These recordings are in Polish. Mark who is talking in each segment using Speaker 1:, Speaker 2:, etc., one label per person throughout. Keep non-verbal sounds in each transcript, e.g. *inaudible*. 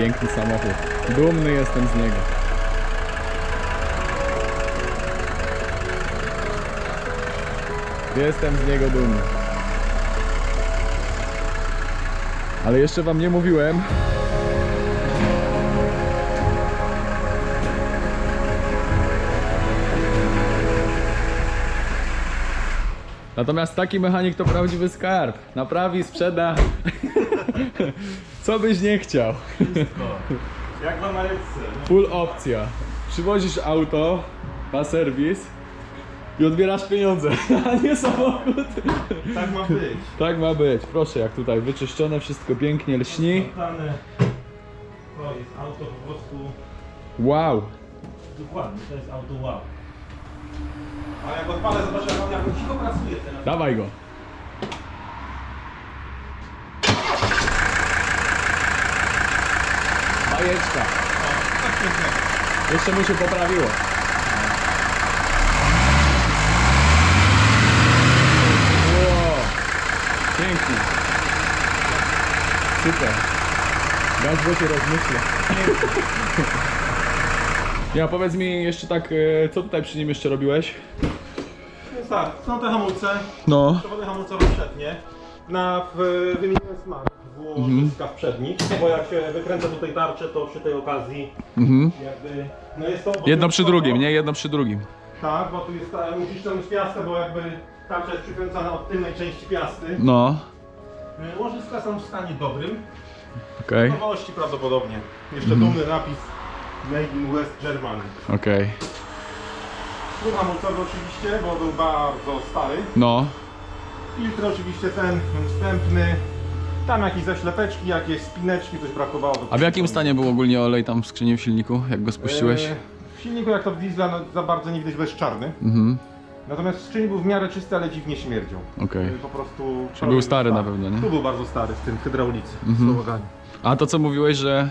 Speaker 1: Piękny samochód. Dumny jestem z niego. Jestem z niego dumny. Ale jeszcze wam nie mówiłem. Natomiast taki mechanik to prawdziwy skarb. Naprawi, sprzeda. *laughs* *laughs* Co byś nie chciał.
Speaker 2: Jak w Ameryce.
Speaker 1: Full opcja. Przywozisz auto na serwis i odbierasz pieniądze, *laughs* a nie samochód.
Speaker 2: Tak ma być.
Speaker 1: Tak ma być. Proszę, jak tutaj wyczyszczone, wszystko pięknie lśni.
Speaker 2: Dane. To jest auto po prostu.
Speaker 1: Wow.
Speaker 2: Dokładnie, to jest auto wow. Ale jak odpalę, zobaczę jak on jak on cicho pracuje teraz.
Speaker 1: Dawaj go. Bajeczka. Jeszcze mu się poprawiło. Wow. Pięknie. Super. Gazgo się rozmyśla. Ja powiedz mi jeszcze tak, e, co tutaj przy nim jeszcze robiłeś?
Speaker 2: Więc tak, są te hamulce,
Speaker 1: No.
Speaker 2: przewody hamulcowe przednie. Na w, wymieniłem smart w łożyskach przednich, bo jak się wykręca tutaj tarczę, to przy tej okazji
Speaker 1: Mhm.
Speaker 2: jakby... No jest to
Speaker 1: Jedno przy drugim, nie? Jedno przy drugim.
Speaker 2: Tak, bo tu jest ta, musisz ciągnąć piastę, bo jakby tarcza jest przykręcana od tylnej części piasty.
Speaker 1: No.
Speaker 2: Y, Łożyska są w stanie dobrym,
Speaker 1: Okej,
Speaker 2: nowości prawdopodobnie. Jeszcze dumny napis Made in West Germany.
Speaker 1: okej.
Speaker 2: Spód hamulcowy oczywiście, bo był bardzo stary.
Speaker 1: No.
Speaker 2: Filtr oczywiście ten wstępny. Tam jakieś zaślepeczki, jakieś spineczki, coś brakowało. do
Speaker 1: A w jakim stanie był ogólnie olej tam w skrzyni w silniku, jak go spuściłeś?
Speaker 2: E, W silniku jak to w diesla no, za bardzo nie widać, bo jest czarny.
Speaker 1: Mhm,
Speaker 2: Natomiast w skrzyni był w miarę czysty, ale dziwnie śmierdział.
Speaker 1: okej.
Speaker 2: E, Po prostu...
Speaker 1: Czyli był stary na pewno, nie?
Speaker 2: Tu był bardzo stary w tym hydraulicy,
Speaker 1: Mhm. A to co mówiłeś, że...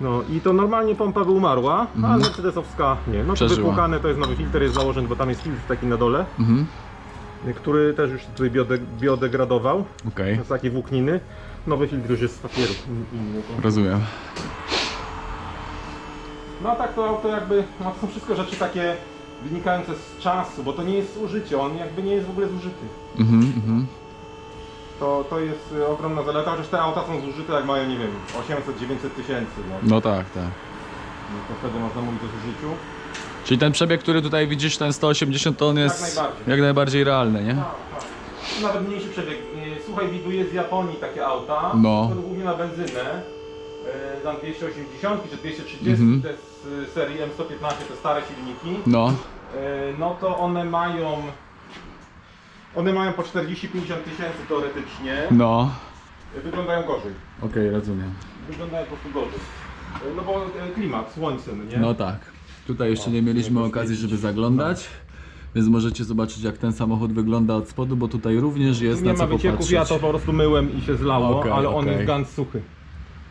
Speaker 2: No i to normalnie pompa by umarła, a Mercedesowska nie. No to
Speaker 1: Przeżyła.
Speaker 2: wypłukane, to jest nowy filtr, jest założony, bo tam jest filtr taki na dole,
Speaker 1: Mhm,
Speaker 2: który też już tutaj biode, biodegradował.
Speaker 1: okej.
Speaker 2: To jest takie włókniny. Nowy filtr już jest z papieru in- inny.
Speaker 1: Rozumiem.
Speaker 2: No a tak to auto jakby, no to są wszystko rzeczy takie wynikające z czasu, bo to nie jest zużycie, on jakby nie jest w ogóle zużyty.
Speaker 1: Mhm, mhm.
Speaker 2: To, to jest y, ogromna zaleta, chociaż te auta są zużyte jak mają, nie wiem, 800-900 tysięcy, no.
Speaker 1: No tak, tak.
Speaker 2: no to wtedy można mówić o zużyciu.
Speaker 1: Czyli ten przebieg, który tutaj widzisz, ten 180 ton jest
Speaker 2: najbardziej.
Speaker 1: jak najbardziej realny, nie?
Speaker 2: Tak, tak. Nawet mniejszy przebieg. Y, Słuchaj, widuje z Japonii takie auta,
Speaker 1: No.
Speaker 2: które głównie na benzynę. y, Tam 280 czy 230
Speaker 1: Mhm.
Speaker 2: te z y, serii M115, te stare silniki.
Speaker 1: No.
Speaker 2: Y, No to one mają. One mają po 40-50 tysięcy teoretycznie.
Speaker 1: No.
Speaker 2: Y, Wyglądają gorzej.
Speaker 1: Okej, rozumiem.
Speaker 2: Wyglądają po prostu gorzej. Y, No bo y, klimat, słońce, no nie?
Speaker 1: No tak. Tutaj jeszcze nie mieliśmy okazji, żeby zaglądać. Więc możecie zobaczyć jak ten samochód wygląda od spodu, bo tutaj również jest
Speaker 2: nie
Speaker 1: na
Speaker 2: ma
Speaker 1: co
Speaker 2: wycieków,
Speaker 1: popatrzeć.
Speaker 2: ja to po prostu myłem i się zlało,
Speaker 1: Okej,
Speaker 2: ale on
Speaker 1: okej.
Speaker 2: jest gans suchy.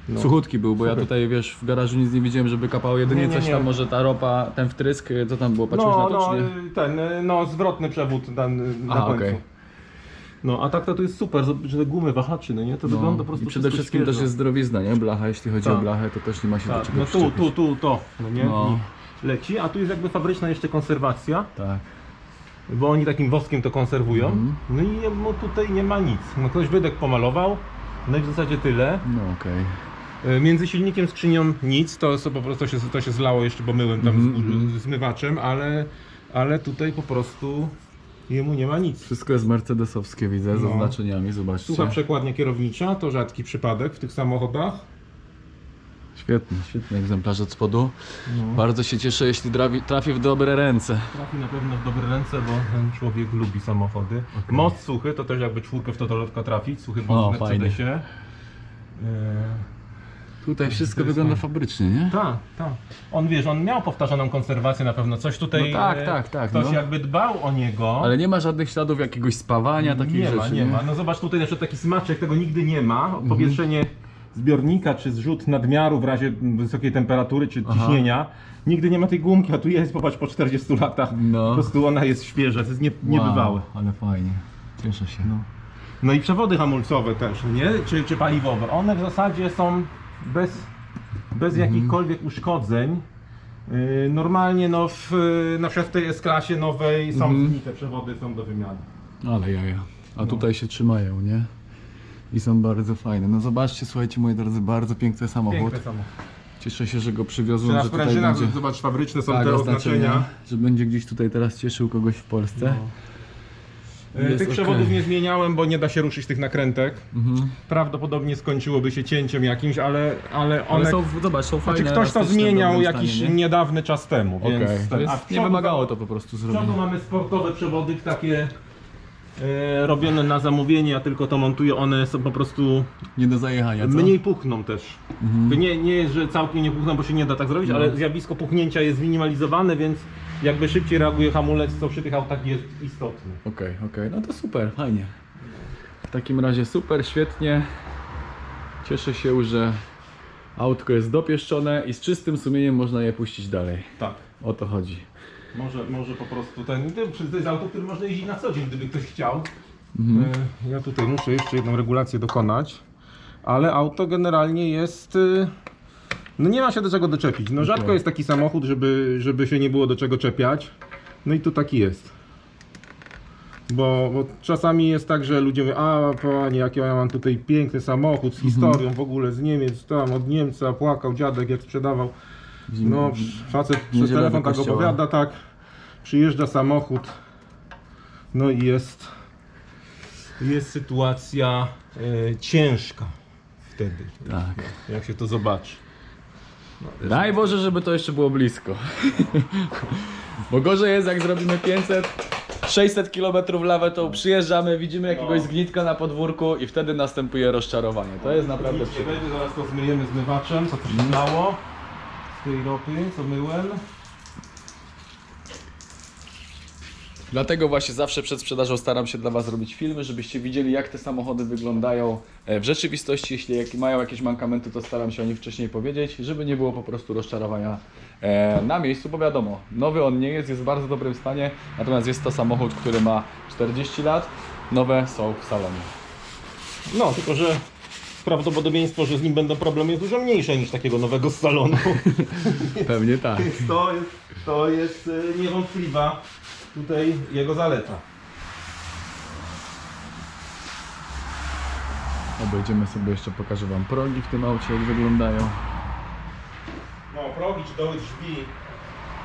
Speaker 2: No.
Speaker 1: Suchutki był, bo ja tutaj wiesz, w garażu nic nie widziałem, żeby kapało jedynie
Speaker 2: Nie, nie,
Speaker 1: coś
Speaker 2: nie.
Speaker 1: tam, może ta ropa, ten wtrysk, co tam było, patrzyłeś
Speaker 2: No,
Speaker 1: na to
Speaker 2: no,
Speaker 1: czy nie?
Speaker 2: y, ten, y, no, zwrotny przewód ten, y, na
Speaker 1: Aha,
Speaker 2: końcu.
Speaker 1: okej.
Speaker 2: No, a tak to, to jest super, zobacz, że te gumy wahaczy, no nie? To wygląda po
Speaker 1: No,
Speaker 2: prostu
Speaker 1: I przede
Speaker 2: wszystko
Speaker 1: wszystkim
Speaker 2: świeżo.
Speaker 1: też jest zdrowizna, nie? Blacha, jeśli chodzi o
Speaker 2: Tak.
Speaker 1: blachę, to też nie ma się do
Speaker 2: Tak,
Speaker 1: czego
Speaker 2: no tu,
Speaker 1: przyczepić.
Speaker 2: tu, tu, to, no nie?
Speaker 1: No.
Speaker 2: I leci, a tu jest jakby fabryczna jeszcze konserwacja,
Speaker 1: Tak.
Speaker 2: bo oni takim woskiem to konserwują.
Speaker 1: Mhm.
Speaker 2: No i no, tutaj nie ma nic. No ktoś wydech pomalował, no i w zasadzie tyle.
Speaker 1: No okej.
Speaker 2: Y, Między silnikiem skrzynią nic, to, so, po prostu się, to się zlało jeszcze, bo myłem tam
Speaker 1: Mhm,
Speaker 2: z, zmywaczem, ale, ale tutaj po prostu jemu nie ma nic.
Speaker 1: Wszystko jest mercedesowskie, widzę, z
Speaker 2: No.
Speaker 1: oznaczeniami, zobaczcie.
Speaker 2: Sucha przekładnia kierownicza, to rzadki przypadek w tych samochodach.
Speaker 1: Świetny, świetny egzemplarz od spodu.
Speaker 2: No.
Speaker 1: Bardzo się cieszę, jeśli trafi, trafi w dobre ręce.
Speaker 2: Trafi na pewno w dobre ręce, bo ten człowiek lubi samochody. Most suchy, to też jakby czwórkę w totolotka trafić, suchy
Speaker 1: O,
Speaker 2: most w
Speaker 1: fajnie.
Speaker 2: Mercedesie. Eee,
Speaker 1: Tutaj wszystko wygląda fabrycznie, nie?
Speaker 2: Tak, tak. On wiesz, on miał powtarzaną konserwację na pewno, coś tutaj
Speaker 1: No tak,
Speaker 2: e,
Speaker 1: tak, tak,
Speaker 2: ktoś
Speaker 1: no.
Speaker 2: jakby dbał o niego.
Speaker 1: Ale nie ma żadnych śladów jakiegoś spawania, takich
Speaker 2: nie
Speaker 1: rzeczy.
Speaker 2: ma, nie ma. No zobacz tutaj na przykład taki smaczek, tego nigdy nie ma.
Speaker 1: Mhm.
Speaker 2: Zbiornika czy zrzut nadmiaru w razie wysokiej temperatury czy
Speaker 1: Aha.
Speaker 2: ciśnienia. Nigdy nie ma tej gumki, a tu jest, popatrz, po 40 latach.
Speaker 1: No.
Speaker 2: Po prostu ona jest świeża, to jest nie, niebywałe.
Speaker 1: Wow, ale fajnie. Cieszę się.
Speaker 2: No. No i przewody hamulcowe też, nie? Czy, czy paliwowe. One w zasadzie są bez, bez
Speaker 1: Mhm.
Speaker 2: jakichkolwiek uszkodzeń. Yy, Normalnie no w, na przykład w tej S-klasie nowej są
Speaker 1: Mhm.
Speaker 2: zgnite przewody, są do wymiany.
Speaker 1: Ale jaja. A tutaj się trzymają, nie? I są bardzo fajne. No zobaczcie, słuchajcie moi drodzy, bardzo piękny samochód.
Speaker 2: Piękne samochód.
Speaker 1: Cieszę się, że go przywiozłem,
Speaker 2: na
Speaker 1: że tutaj
Speaker 2: sprężynach,
Speaker 1: będzie...
Speaker 2: zobacz, fabryczne są
Speaker 1: Tak,
Speaker 2: te
Speaker 1: oznaczenia, że będzie gdzieś tutaj teraz cieszył kogoś w Polsce.
Speaker 2: Yy,
Speaker 1: Jest
Speaker 2: Tych przewodów nie zmieniałem, bo nie da się ruszyć tych nakrętek.
Speaker 1: Mhm.
Speaker 2: Prawdopodobnie skończyłoby się cięciem jakimś, ale, ale one...
Speaker 1: Ale są, zobacz, są fajne.
Speaker 2: Znaczy ktoś to
Speaker 1: w
Speaker 2: zmieniał jakiś
Speaker 1: stanie, nie?
Speaker 2: niedawny czas temu,
Speaker 1: Okej,
Speaker 2: więc... ten-
Speaker 1: jest,
Speaker 2: w
Speaker 1: nie wymagało to po prostu
Speaker 2: W
Speaker 1: zrobić.
Speaker 2: przodu mamy sportowe przewody takie e, robione na zamówienie, ja tylko to montuję, one są po prostu
Speaker 1: Nie do zajechania, co?
Speaker 2: mniej puchną też.
Speaker 1: Mhm.
Speaker 2: To nie, nie jest, że całkiem nie puchną, bo się nie da tak zrobić,
Speaker 1: No.
Speaker 2: ale zjawisko puchnięcia jest zminimalizowane, więc jakby szybciej reaguje hamulec, co przy tych autach jest istotne.
Speaker 1: Okej, okej, no to super, fajnie. W takim razie super, świetnie. Cieszę się, że autko jest dopieszczone i z czystym sumieniem można je puścić dalej.
Speaker 2: Tak.
Speaker 1: O to chodzi.
Speaker 2: Może, może po prostu ten, to jest auto, które można jeździć na co dzień, gdyby ktoś chciał.
Speaker 1: Mhm.
Speaker 2: E, Ja tutaj muszę jeszcze jedną regulację dokonać, ale auto generalnie jest. y, No nie ma się do czego doczepić. No rzadko jest taki samochód, żeby, żeby się nie było do czego czepiać. No i tu taki jest. Bo, bo czasami jest tak, że ludzie mówią, a panie, jaki ja mam tutaj piękny samochód z
Speaker 1: Mhm.
Speaker 2: historią w ogóle z Niemiec, tam od Niemca, płakał dziadek jak sprzedawał. No facet przez
Speaker 1: Niedziela
Speaker 2: telefon
Speaker 1: do
Speaker 2: tak
Speaker 1: kościoła.
Speaker 2: opowiada, tak. Przyjeżdża samochód. No i jest jest sytuacja e, ciężka wtedy,
Speaker 1: Tak.
Speaker 2: jak się to zobaczy.
Speaker 1: Daj Boże, żeby to jeszcze było blisko. *laughs* Bo gorzej jest, jak zrobimy 500, 600 km lawę, to przyjeżdżamy, widzimy jakiegoś
Speaker 2: No.
Speaker 1: zgnitka na podwórku i wtedy następuje rozczarowanie. To jest naprawdę
Speaker 2: Nic nie
Speaker 1: przykre.
Speaker 2: będzie, zaraz to zmyjemy zmywaczem, co tu się stało z tej ropy, co myłem.
Speaker 1: Dlatego właśnie zawsze przed sprzedażą staram się dla Was robić filmy, żebyście widzieli jak te samochody wyglądają e, w rzeczywistości. Jeśli mają jakieś mankamenty, to staram się o nich wcześniej powiedzieć, żeby nie było po prostu rozczarowania e, na miejscu, bo wiadomo, nowy on nie jest, jest w bardzo dobrym stanie, natomiast jest to samochód, który ma 40 lat, nowe są w salonie.
Speaker 2: No, tylko że prawdopodobieństwo, że z nim będą problemy jest dużo mniejsze niż takiego nowego z salonu. *laughs*
Speaker 1: Pewnie tak.
Speaker 2: Więc to jest, to jest e, niewątpliwa tutaj jego zaleta.
Speaker 1: Obejdziemy sobie jeszcze, pokażę Wam progi w tym aucie, jak wyglądają.
Speaker 2: No, progi czy doły drzwi.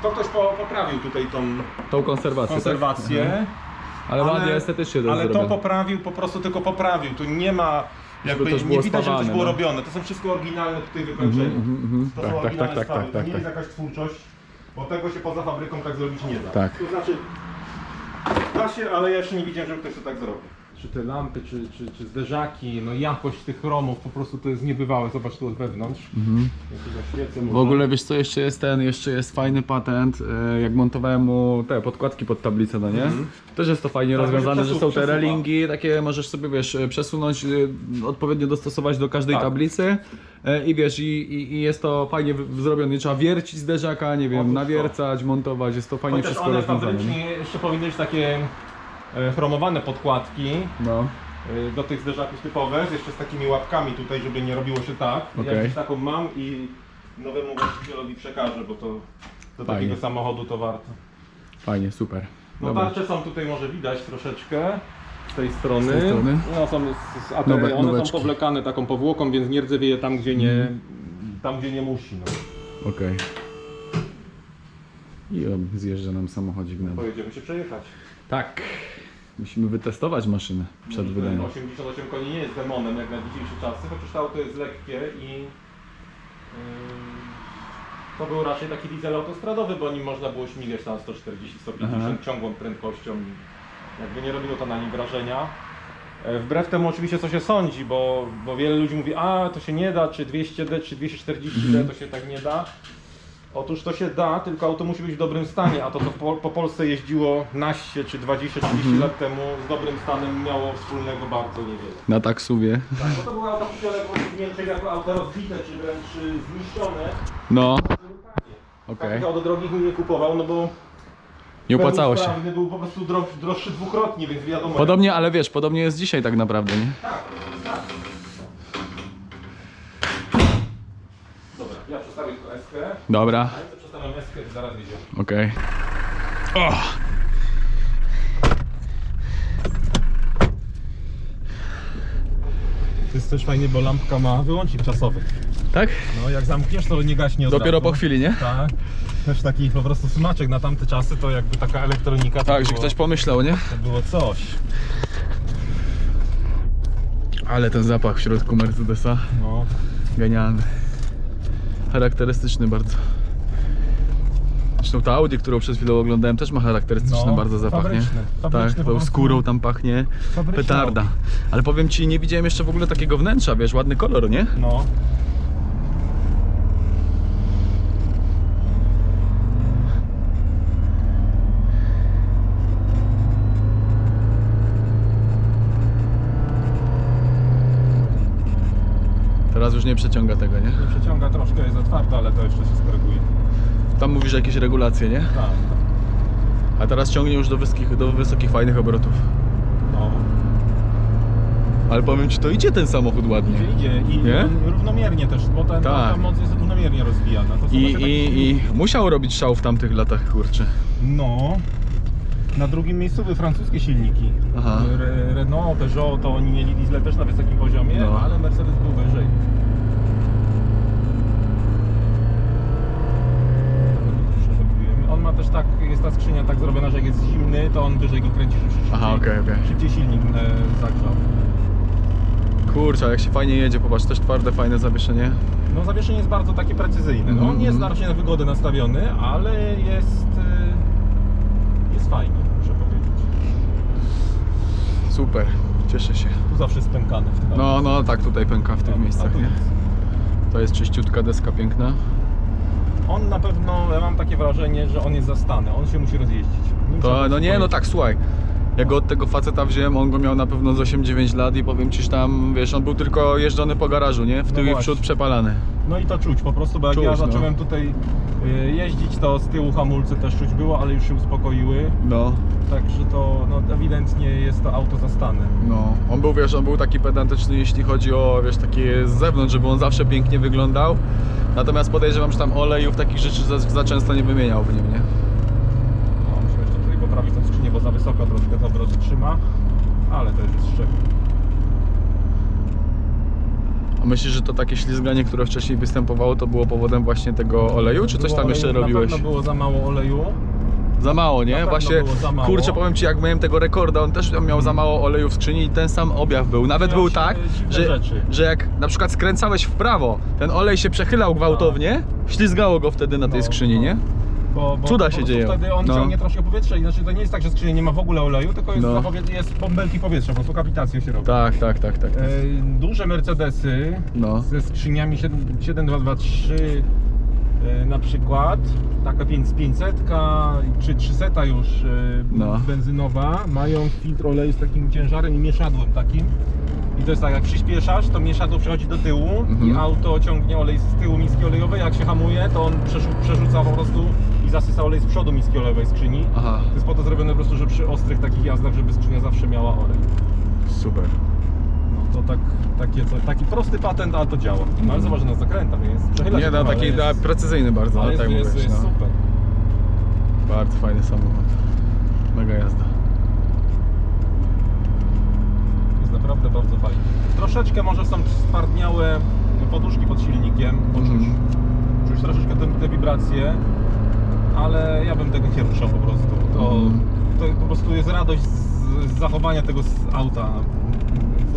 Speaker 2: To ktoś po, poprawił tutaj tą
Speaker 1: Tą konserwację,
Speaker 2: konserwację.
Speaker 1: Tak? Mhm. Ale, ładnie estetycznie to
Speaker 2: Ale to poprawił, po prostu tylko poprawił. Tu nie ma, jakby
Speaker 1: też
Speaker 2: nie
Speaker 1: było
Speaker 2: widać, że coś
Speaker 1: spawane,
Speaker 2: było
Speaker 1: no.
Speaker 2: robione. To są wszystko oryginalne tutaj wykończenia.
Speaker 1: Mhm, mhm, mhm.
Speaker 2: To
Speaker 1: Tak,
Speaker 2: są
Speaker 1: tak,
Speaker 2: oryginalne
Speaker 1: tak, tak,
Speaker 2: sprawy.
Speaker 1: tak,
Speaker 2: To
Speaker 1: tak,
Speaker 2: nie
Speaker 1: tak.
Speaker 2: jest jakaś twórczość, bo tego się poza fabryką tak zrobić nie da.
Speaker 1: Tak.
Speaker 2: To znaczy, da się, ale ja jeszcze nie widziałem, żeby ktoś to tak zrobił. Czy te lampy, czy, czy, czy zderzaki, no jakość tych chromów, po prostu to jest niebywałe. Zobacz tu od wewnątrz.
Speaker 1: Mhm. W ogóle wiesz co, jeszcze jest ten, jeszcze jest fajny patent, e, jak montowałem mu te podkładki pod tablicę, no nie? Też jest to fajnie
Speaker 2: Tak,
Speaker 1: rozwiązane, że
Speaker 2: przesu-
Speaker 1: są te
Speaker 2: przesuwa.
Speaker 1: relingi, takie możesz sobie wiesz, e, przesunąć, e, odpowiednio dostosować do każdej
Speaker 2: Tak.
Speaker 1: tablicy e, i wiesz, i, i, i jest to fajnie zrobione, nie trzeba wiercić zderzaka, nie wiem,
Speaker 2: Otóż to.
Speaker 1: nawiercać, montować, jest to fajnie
Speaker 2: Chociaż
Speaker 1: wszystko
Speaker 2: one
Speaker 1: rozwiązane. nie?
Speaker 2: fabrycznie jeszcze powinny być takie e, chromowane podkładki
Speaker 1: No,
Speaker 2: e, do tych zderzaków typowych, jeszcze z takimi łapkami tutaj, żeby nie robiło się tak.
Speaker 1: Okej.
Speaker 2: Ja już taką mam i nowemu właścicielowi przekażę, bo to do
Speaker 1: Fajnie.
Speaker 2: takiego samochodu to warto.
Speaker 1: fajnie, super.
Speaker 2: No
Speaker 1: Dobra.
Speaker 2: tarcze są tutaj może widać troszeczkę z tej strony.
Speaker 1: Z tej strony?
Speaker 2: No są z, z ATR,
Speaker 1: Nowe-
Speaker 2: one
Speaker 1: noweczki.
Speaker 2: są powlekane taką powłoką, więc nie rdzewieje tam gdzie nie, tam gdzie nie musi. No.
Speaker 1: Okej. I o, zjeżdża nam samochodzik na
Speaker 2: Pojedziemy się przejechać.
Speaker 1: Tak. Musimy wytestować maszynę przed
Speaker 2: Ten
Speaker 1: wydaniem.
Speaker 2: 88 koni nie jest demonem jak na dzisiejsze czasy, chociaż to auto jest lekkie i to był raczej taki diesel autostradowy, bo nim można było śmigać tam 140-150
Speaker 1: Aha.
Speaker 2: ciągłą prędkością. Jakby nie robiło to na nim wrażenia. E, Wbrew temu oczywiście co się sądzi, bo, bo wiele ludzi mówi, a to się nie da, czy 200D, czy 240D to się tak nie da. Otóż to się da, tylko auto musi być w dobrym stanie, a to co po, po Polsce jeździło naście czy 20-30 lat temu z dobrym stanem miało wspólnego bardzo niewiele.
Speaker 1: Na taksówie.
Speaker 2: Tak, bo to były auta kupione po prostu w Niemczech jako auta rozbite czy wręcz y, zniszczone.
Speaker 1: No, okej.
Speaker 2: Takich auto drogich nie kupował, no bo
Speaker 1: Nie opłacało się.
Speaker 2: pełnosprawny był po prostu droż, droższy dwukrotnie, więc wiadomo.
Speaker 1: Podobnie, ale wiesz, podobnie jest dzisiaj tak naprawdę, nie?
Speaker 2: Eskę.
Speaker 1: Dobra,
Speaker 2: ja to i zaraz idzie.
Speaker 1: okej. O!
Speaker 2: To jest też fajnie, bo lampka ma wyłącznik czasowy.
Speaker 1: Tak?
Speaker 2: No jak zamkniesz, to nie gaśnie od
Speaker 1: Dopiero
Speaker 2: razu.
Speaker 1: po chwili, nie?
Speaker 2: Tak. Też taki po prostu smaczek na tamte czasy, to jakby taka elektronika. To
Speaker 1: Tak, że
Speaker 2: było,
Speaker 1: ktoś pomyślał, nie?
Speaker 2: To było coś.
Speaker 1: Ale ten zapach w środku Mercedesa,
Speaker 2: No.
Speaker 1: genialny. Charakterystyczny bardzo. Zresztą ta Audi, którą przed chwilą oglądałem, też ma charakterystyczny
Speaker 2: No,
Speaker 1: bardzo zapach,
Speaker 2: fabryczny.
Speaker 1: nie?
Speaker 2: Fabryczny
Speaker 1: tak, tą skórą tam pachnie
Speaker 2: Fabryczny
Speaker 1: petarda. Ale powiem Ci, nie widziałem jeszcze w ogóle takiego wnętrza, wiesz, ładny kolor, nie?
Speaker 2: No.
Speaker 1: Już nie przeciąga tego, nie?
Speaker 2: Nie przeciąga troszkę, jest otwarta, ale to jeszcze się skoryguje.
Speaker 1: Tam mówisz jakieś regulacje, nie?
Speaker 2: Tak.
Speaker 1: A teraz ciągnie już do wysokich, do wysokich fajnych obrotów.
Speaker 2: No.
Speaker 1: Ale powiem Ci, to idzie ten samochód ładnie.
Speaker 2: Idzie, idzie i
Speaker 1: Nie?
Speaker 2: równomiernie też, bo ten,
Speaker 1: Tak.
Speaker 2: ta moc jest równomiernie rozwijana.
Speaker 1: I,
Speaker 2: właśnie takie
Speaker 1: i, I musiał robić szał w tamtych latach, kurczę.
Speaker 2: No. Na drugim miejscu były francuskie silniki.
Speaker 1: Aha.
Speaker 2: Re, Renault, Peugeot, to oni mieli diesle też na wysokim poziomie,
Speaker 1: No.
Speaker 2: ale Mercedes był wyżej. On ma też tak, jest ta skrzynia tak zrobiona, że jak jest zimny, to on wyżej go kręci, żeby szybciej,
Speaker 1: Aha, okej, okej.
Speaker 2: szybciej silnik e, zagrzał.
Speaker 1: Kurczę, jak się fajnie jedzie, popatrz, też twarde, fajne zawieszenie.
Speaker 2: No zawieszenie jest bardzo takie precyzyjne. No, on nie jest
Speaker 1: Mhm.
Speaker 2: raczej na wygodę nastawiony, ale jest, e, jest fajnie, muszę powiedzieć.
Speaker 1: Super, cieszę się.
Speaker 2: Tu zawsze jest pękane w tym
Speaker 1: No, no, tak tutaj pęka w tych
Speaker 2: a
Speaker 1: miejscach, nie? To jest czyściutka deska piękna.
Speaker 2: On na pewno, ja mam takie wrażenie, że on jest zastany, on się musi rozjeździć.
Speaker 1: To, no nie, no tak, słuchaj. Ja go od tego faceta wziąłem, on go miał na pewno z 8-9 lat i powiem Ci, że tam, wiesz, on był tylko jeżdżony po garażu, nie? W
Speaker 2: No
Speaker 1: tył i w
Speaker 2: właśnie.
Speaker 1: przód przepalany.
Speaker 2: No i to czuć po prostu, bo jak
Speaker 1: Czuć,
Speaker 2: ja
Speaker 1: no.
Speaker 2: zacząłem tutaj y, jeździć, to z tyłu hamulce też czuć było, ale już się uspokoiły.
Speaker 1: No,
Speaker 2: Także to no, ewidentnie jest to auto zastane.
Speaker 1: no. On był, wiesz, on był taki pedantyczny, jeśli chodzi o, wiesz, takie z zewnątrz, żeby on zawsze pięknie wyglądał. Natomiast podejrzewam, że tam olejów, takich rzeczy za, za często nie wymieniał w nim, nie?
Speaker 2: No, musimy jeszcze tutaj poprawić tą bo za wysoko troszkę to obroty trzyma, ale to już jest szczep.
Speaker 1: A myślisz, że to takie ślizganie, które wcześniej występowało, to było powodem właśnie tego oleju, czy coś
Speaker 2: Było
Speaker 1: tam jeszcze
Speaker 2: oleju,
Speaker 1: robiłeś?
Speaker 2: Na pewno było za mało oleju.
Speaker 1: Za mało, nie?
Speaker 2: pewno
Speaker 1: Właśnie,
Speaker 2: było za mało.
Speaker 1: kurczę, powiem Ci, jak miałem tego rekorda, on też miał za mało oleju w skrzyni i ten sam objaw był. Nawet
Speaker 2: Dzieją
Speaker 1: był
Speaker 2: się
Speaker 1: tak,
Speaker 2: dziwne
Speaker 1: że,
Speaker 2: rzeczy.
Speaker 1: że jak na przykład skręcałeś w prawo, ten olej się przechylał gwałtownie, ślizgało go wtedy na tej
Speaker 2: No,
Speaker 1: skrzyni,
Speaker 2: no.
Speaker 1: nie?
Speaker 2: Bo, bo
Speaker 1: Cuda się dzieją.
Speaker 2: Wtedy on
Speaker 1: No.
Speaker 2: ciągnie troszkę powietrza i znaczy to nie jest tak, że skrzynia nie ma w ogóle oleju, tylko jest,
Speaker 1: No.
Speaker 2: jest bąbelki powietrza, po prostu kapitację się robi.
Speaker 1: Tak, tak, tak, tak. tak.
Speaker 2: E, duże Mercedesy
Speaker 1: No.
Speaker 2: ze skrzyniami 7 7223 e, na przykład, taka 5 500 czy 300 już e,
Speaker 1: No.
Speaker 2: benzynowa, mają filtr oleju z takim ciężarem i mieszadłem takim. I to jest tak, jak przyspieszasz, to mieszadło przechodzi do tyłu
Speaker 1: Mhm.
Speaker 2: i auto ciągnie olej z tyłu miski olejowej, jak się hamuje, to on przerzu- przerzuca po prostu i zasysa olej z przodu miski olejowej skrzyni.
Speaker 1: Aha,
Speaker 2: To jest po to zrobione po prostu, że przy ostrych takich jazdach, żeby skrzynia zawsze miała olej.
Speaker 1: super.
Speaker 2: No to tak, takie, co- taki prosty patent, ale to działa. No ale zobacz, że na zakrętach jest. Przechyla
Speaker 1: Nie,
Speaker 2: się
Speaker 1: no
Speaker 2: trochę,
Speaker 1: taki
Speaker 2: ale jest,
Speaker 1: precyzyjny bardzo,
Speaker 2: ale
Speaker 1: no, tak
Speaker 2: jest,
Speaker 1: mówisz,
Speaker 2: jest
Speaker 1: no.
Speaker 2: super.
Speaker 1: Bardzo fajny samochód. Mega jazda.
Speaker 2: Jest naprawdę bardzo fajny. Troszeczkę może są spardniałe poduszki pod silnikiem, bo czuć,
Speaker 1: Mhm.
Speaker 2: czuć troszeczkę te, te wibracje, ale ja bym tego nie ruszał po prostu. To, to po prostu jest radość z, z zachowania tego z auta.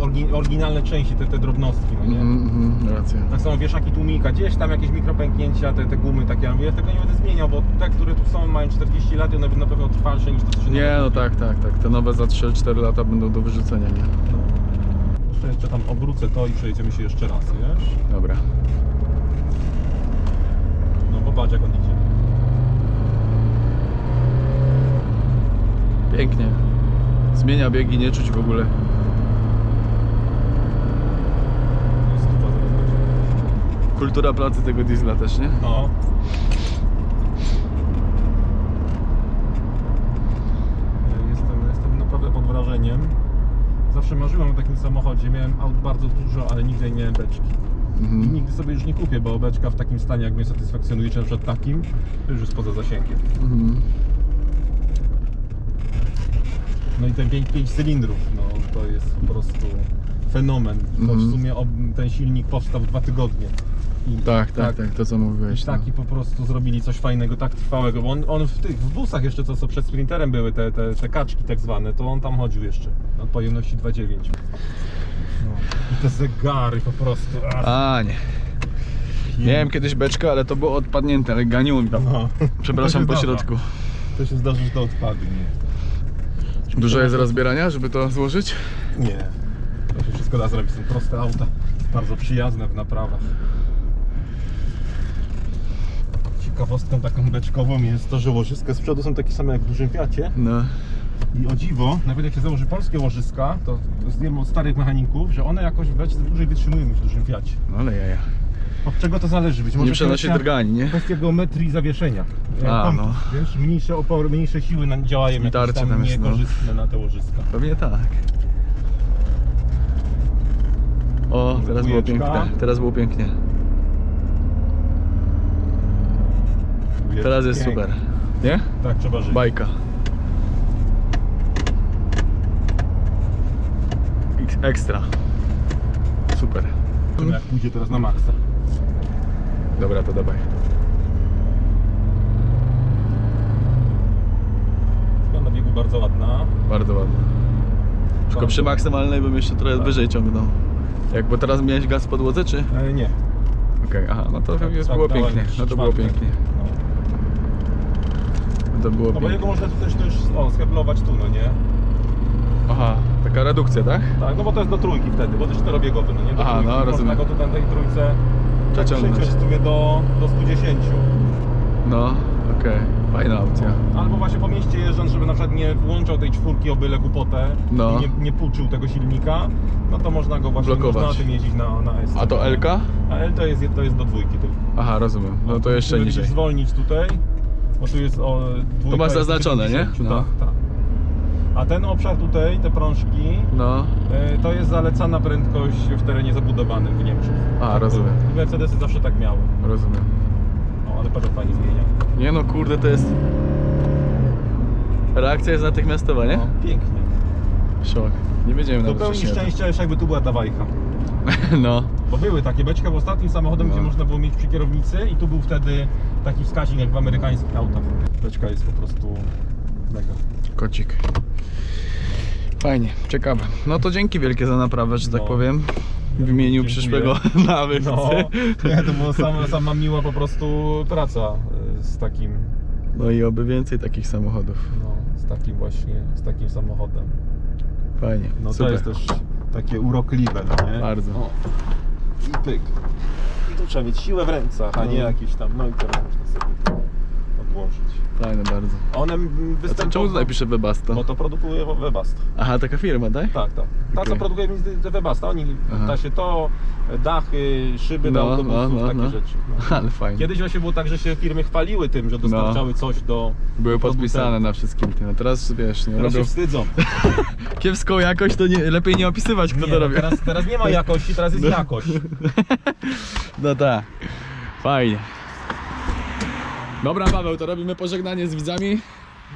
Speaker 2: Orgi, oryginalne części, te, te drobnostki, no nie?
Speaker 1: Mhm, mhm, racja.
Speaker 2: Tak samo wieszaki tłumika, gdzieś tam jakieś mikropęknięcia, te, te gumy takie, ja mówię, ja tego nie będę zmieniał, bo te, które tu są mają 40 lat i one będą na pewno trwalsze niż to, co się
Speaker 1: Nie, no tak, tak, tak. Te nowe za 3-4 lata będą do wyrzucenia, nie?
Speaker 2: No. Jeszcze, jeszcze tam obrócę to i przejedziemy się jeszcze raz, wiesz?
Speaker 1: Dobra.
Speaker 2: No popatrz jak on idzie.
Speaker 1: Pięknie. Zmienia biegi, nie czuć w ogóle. Kultura pracy tego diesla też, nie?
Speaker 2: No. Jestem, jestem naprawdę pod wrażeniem. Zawsze marzyłem o takim samochodzie. Miałem aut bardzo dużo, ale nigdy nie miałem beczki. I
Speaker 1: Mhm.
Speaker 2: nigdy sobie już nie kupię, bo beczka w takim stanie, jak mnie satysfakcjonuje, czy na przykład takim, to już jest poza zasięgiem.
Speaker 1: Mhm.
Speaker 2: No i ten 5, cylindrów, no to jest po prostu fenomen. To
Speaker 1: Mhm.
Speaker 2: w sumie ob, ten silnik powstał w dwa tygodnie. I
Speaker 1: Tak, tak, tak, to co mówiłeś.
Speaker 2: I taki po prostu zrobili coś fajnego, tak trwałego, bo on, on w tych w busach jeszcze, co, co przed sprinterem były, te, te, te kaczki tak zwane, to on tam chodził jeszcze, od pojemności 2,9. No. I te zegary po prostu, a,
Speaker 1: A nie. Miałem kiedyś beczkę, ale to było odpadnięte, ale ganiło mi tam.
Speaker 2: no. *laughs*
Speaker 1: Przepraszam po środku.
Speaker 2: To się zdarzy, że to odpadnie.
Speaker 1: Dużo jest rozbierania, żeby to złożyć?
Speaker 2: Nie. To się wszystko da zrobić, są proste auta, bardzo przyjazne w naprawach. Ciekawostką taką beczkową jest to, że łożyska z przodu są takie same jak w dużym Fiacie.
Speaker 1: No.
Speaker 2: I o dziwo, nawet jak się założy polskie łożyska, to wiem od starych mechaników, że one jakoś w beczce dłużej wytrzymują niż w dużym Fiacie.
Speaker 1: No ale jaja.
Speaker 2: Od czego to zależy? Być może
Speaker 1: Nie przenosi
Speaker 2: kwestia-
Speaker 1: drgani, nie?
Speaker 2: Kwestia geometrii zawieszenia.
Speaker 1: A,
Speaker 2: Kątów,
Speaker 1: no.
Speaker 2: Wiesz, mniejsze opory, mniejsze siły na, działają
Speaker 1: I
Speaker 2: jakieś
Speaker 1: tarcie
Speaker 2: tam,
Speaker 1: tam jest, no.
Speaker 2: niekorzystne na te łożyska.
Speaker 1: Pewnie tak. O, teraz było
Speaker 2: Dwójeczka.
Speaker 1: pięknie. Teraz było pięknie. Teraz jest
Speaker 2: Pięknie.
Speaker 1: super. Nie?
Speaker 2: Tak, trzeba żyć.
Speaker 1: Bajka. Ekstra. Super.
Speaker 2: Jak pójdzie teraz na maksa.
Speaker 1: Dobra, to dawaj.
Speaker 2: Na biegu bardzo ładna.
Speaker 1: Bardzo ładnie. Tylko przy maksymalnej bym jeszcze trochę
Speaker 2: Tak.
Speaker 1: wyżej ciągnął. Jak, bo teraz miałeś gaz w podłodze, czy?
Speaker 2: E, nie.
Speaker 1: Okej, aha, no to jest było
Speaker 2: dałem
Speaker 1: pięknie. No to było pięknie.
Speaker 2: No.
Speaker 1: No to było
Speaker 2: No bo jego
Speaker 1: pięknie.
Speaker 2: można tu też, też o, skablować tu, no nie?
Speaker 1: Aha, taka redukcja, tak?
Speaker 2: Tak, no bo to jest do trójki wtedy, bo to jest czterobiegowy, no nie? Do
Speaker 1: Aha,
Speaker 2: trójki.
Speaker 1: no,
Speaker 2: Można
Speaker 1: rozumiem.
Speaker 2: go tutaj na tej trójce tak
Speaker 1: Przeciągnąć.
Speaker 2: sumie do, do 110.
Speaker 1: No, okej. Fajna opcja.
Speaker 2: Albo właśnie po mieście jeżdżąc, żeby na przykład nie włączał tej czwórki o byle głupotę
Speaker 1: No.
Speaker 2: i nie, nie puczył tego silnika, no to można go właśnie
Speaker 1: Blokować.
Speaker 2: można na tym jeździć na, na S.
Speaker 1: A to LK?
Speaker 2: A L to jest, to jest do dwójki tylko.
Speaker 1: Aha, rozumiem. No to jeszcze
Speaker 2: Musimy
Speaker 1: niżej.
Speaker 2: zwolnić tutaj, bo tu jest o dwójka
Speaker 1: To masz
Speaker 2: jest
Speaker 1: zaznaczone, nie?
Speaker 2: 70,
Speaker 1: No.
Speaker 2: Tak, tak. A ten obszar tutaj, te prążki,
Speaker 1: No,
Speaker 2: e, to jest zalecana prędkość w terenie zabudowanym w Niemczech.
Speaker 1: A, rozumiem.
Speaker 2: Mercedesy zawsze tak miały.
Speaker 1: rozumiem.
Speaker 2: No, ale patrz jak fajnie zmienia.
Speaker 1: Nie no, kurde, to jest... Reakcja jest natychmiastowa, nie?
Speaker 2: No, pięknie.
Speaker 1: Szok. Nie wiedziałem
Speaker 2: To
Speaker 1: nawet
Speaker 2: pełni
Speaker 1: wcześniej o tym.
Speaker 2: szczęścia, jeszcze jakby tu była ta wajcha. *laughs*
Speaker 1: No,
Speaker 2: Bo były takie beczka w ostatnim samochodem,
Speaker 1: No.
Speaker 2: gdzie można było mieć przy kierownicy i tu był wtedy taki wskaźnik jak w amerykańskich autach. Beczka jest po prostu mega.
Speaker 1: kocik. Fajnie, ciekawe. No to dzięki wielkie za naprawę, że tak
Speaker 2: No.
Speaker 1: powiem. W imieniu
Speaker 2: Dziękuję.
Speaker 1: przyszłego *laughs* nabywcy.
Speaker 2: No, nie, to była sama, sama miła po prostu praca y, z takim,
Speaker 1: No i oby więcej takich samochodów.
Speaker 2: no, z takim właśnie, z takim samochodem.
Speaker 1: Fajnie,
Speaker 2: No
Speaker 1: super.
Speaker 2: to jest też takie urokliwe, no nie?
Speaker 1: Bardzo.
Speaker 2: O. I pyk. I tu trzeba mieć siłę w rękach, a nie
Speaker 1: No.
Speaker 2: jakieś tam, no i teraz można sobie odłożyć.
Speaker 1: Fajne bardzo.
Speaker 2: One
Speaker 1: A to
Speaker 2: występują...
Speaker 1: czemu tutaj pisze Webasto?
Speaker 2: Bo to produkuje Webast.
Speaker 1: Aha, taka firma, tak?
Speaker 2: Tak, tak. Ta co
Speaker 1: Okej.
Speaker 2: produkuje między Webasta, oni
Speaker 1: Aha.
Speaker 2: da się to, dachy, szyby do
Speaker 1: No,
Speaker 2: autobusów,
Speaker 1: no, no,
Speaker 2: takie
Speaker 1: no.
Speaker 2: rzeczy. *laughs* No.
Speaker 1: Ale fajnie.
Speaker 2: Kiedyś właśnie było tak, że się firmy chwaliły tym, że dostarczały coś do
Speaker 1: Były
Speaker 2: do
Speaker 1: podpisane na wszystkim tym. A teraz wiesz, nie
Speaker 2: Teraz się
Speaker 1: robią
Speaker 2: wstydzą. *laughs*
Speaker 1: kiepską jakość, to nie, lepiej nie opisywać, kto
Speaker 2: Nie,
Speaker 1: to
Speaker 2: no
Speaker 1: robi.
Speaker 2: teraz, teraz nie ma jakości, teraz jest *laughs*
Speaker 1: No.
Speaker 2: jakość.
Speaker 1: No tak. Fajnie. Dobra, Paweł, to robimy pożegnanie z widzami.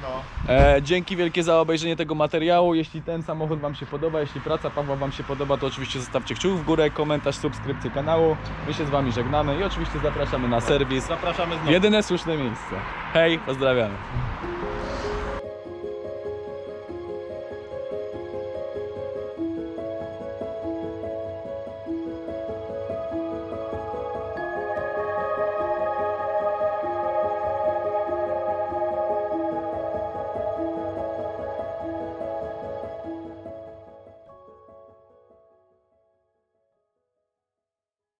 Speaker 2: No.
Speaker 1: E, dzięki wielkie za obejrzenie tego materiału. Jeśli ten samochód Wam się podoba, jeśli praca Pawła Wam się podoba, to oczywiście zostawcie kciuk w górę, komentarz, subskrypcję kanału. My się z Wami żegnamy i oczywiście zapraszamy na serwis.
Speaker 2: Zapraszamy znowu.
Speaker 1: Jedyne słuszne miejsce. Hej, pozdrawiamy.